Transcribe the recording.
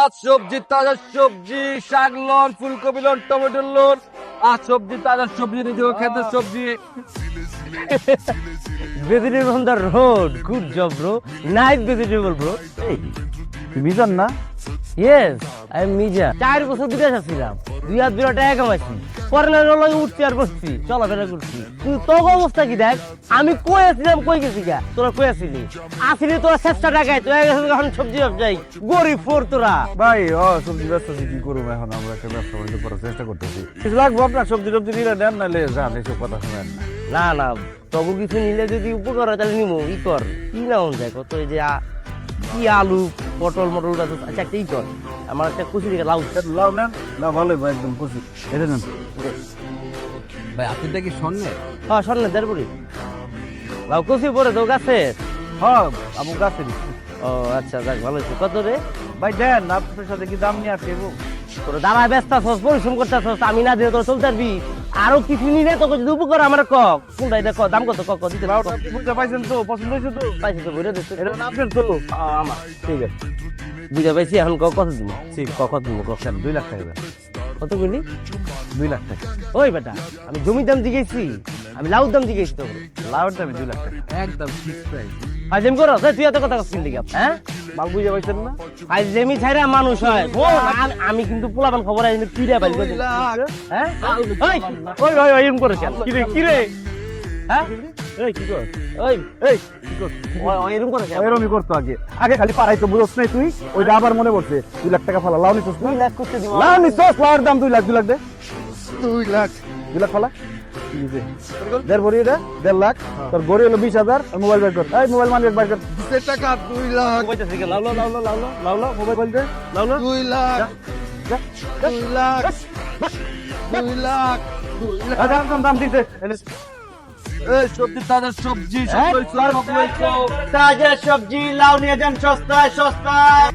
আজ সবজি তাজা সবজি শাক লন ফুলকপি লন টমেটো লন। আজ সবজি তাজা সবজি নিজেও খেতে সবজি। Vegetable on the road good job bro nice vegetable bro. তুমি জান না? Yes I am Mija. চার বছর বিদেশ ছিলাম দুই হাত দুই টাকা কামাইছি। না লগে উঠছি আর বসছি। চলাফেরা করছি তুই তোর অবস্থা কি দেখ? আমি কই আসছিলাম কই গেছি গা তোরা কই আসছিলি আসিলি তোরা চেষ্টা টাকায় তুই গেছিস এখন সবজি ব্যবসায়ী। গরিব ফোর তোরা। ভাই ও সবজি ব্যবসা কি করব এখন? আমরা একটা ব্যবসা বাণিজ্য করার চেষ্টা করতেছি। কিছু লাগবো আপনার? সবজি টবজি নিলে নেন নাহলে যান এইসব কথা শুনেন না। না না। তবু কিছু নিলে যদি উপকার হয় তাহলে নিমো। ই কর। কি না যায় কত এই যে কি আলু পটল মটল। আচ্ছা একটা ই কর। আমার একটা কুচি দিকে লাউ। লাউ নেন? লাউ ভালোই ভাই একদম কুচি এটা নেন। ভাই আপনারটা কি স্বর্ণে হ্যাঁ স্বর্ণে দেড় লাউ কুচি পরে তো গাছে। হ্যাঁ আমু গাছে ও আচ্ছা যাক ভালো হয়েছে। কত রে? ভাই দেন আপনার সাথে কি দাম নিয়ে আসে তোর দাঁড়া ব্যস্ত আছস পরিশ্রম করতে আছস আমি না দিয়ে তোর চলতে পারবি। আরও কিছু নিলে তোকে যদি উপকার আমার ক। কোনটা এটা ক? দাম কত? ক দিতে পারো বুঝতে পাইছেন তো? পছন্দ হয়েছে তো? পাইছি তো বইরে দিতে এটা না আপনার তো? আমার। ঠিক আছে। বুঝা পাইছি এখন ক কত দিব? ঠিক ক কত দিব? ক দেন, দুই লাখ টাকা কত বলি দুই লাখ টাকা। ওই বেটা আমি জমির দাম জিগেছি আমি লাউর দাম জিগেছি তো লাউর দামে দুই লাখ টাকা। একদম ঠিক প্রাইস ফাইজেম করো তুই এত কথা হ্যাঁ? মাল বুঝে পাইছেন না? ফাইজেমি ছাইরা মানুষ হয়। আমি- কিন্তু পোলাপান খবর আইনি পিড়া পাইল হ্যাঁ? ওই ওই ওই ওই এরকম করে হ্যাঁ? এই কি কর? ওই এই। কি কর? ওই ওই এরকম করে কেন করতো আগে। আগে খালি পারাইতো বুঝছ নাই তুই ওইটা আবার মনে পড়ছে। লাখ টাকা ফালা নিছিস দুই লাখ করতে দিব। নিছিস দাম লাখ লাখ দে। লাখ। লাখ ফালা? দেড় ভরি এটা দেড় লাখ। তোর গড়ি হলো বিশ হাজার মোবাইল বের কর। এই মোবাইল মানি বের কর। টাকা দুই লাখ। লাউলো লাউলো লাউলো লাউলা মোবাইল লাউলা? দুই লাখ। দুই লাখ। দুই লাখ। দাম দাম দাম দিতে। সবজি তাজা সবজি হ্যাঁ? তাজা সবজি লাউ নিয়ে যান সস্তায় সস্তায়।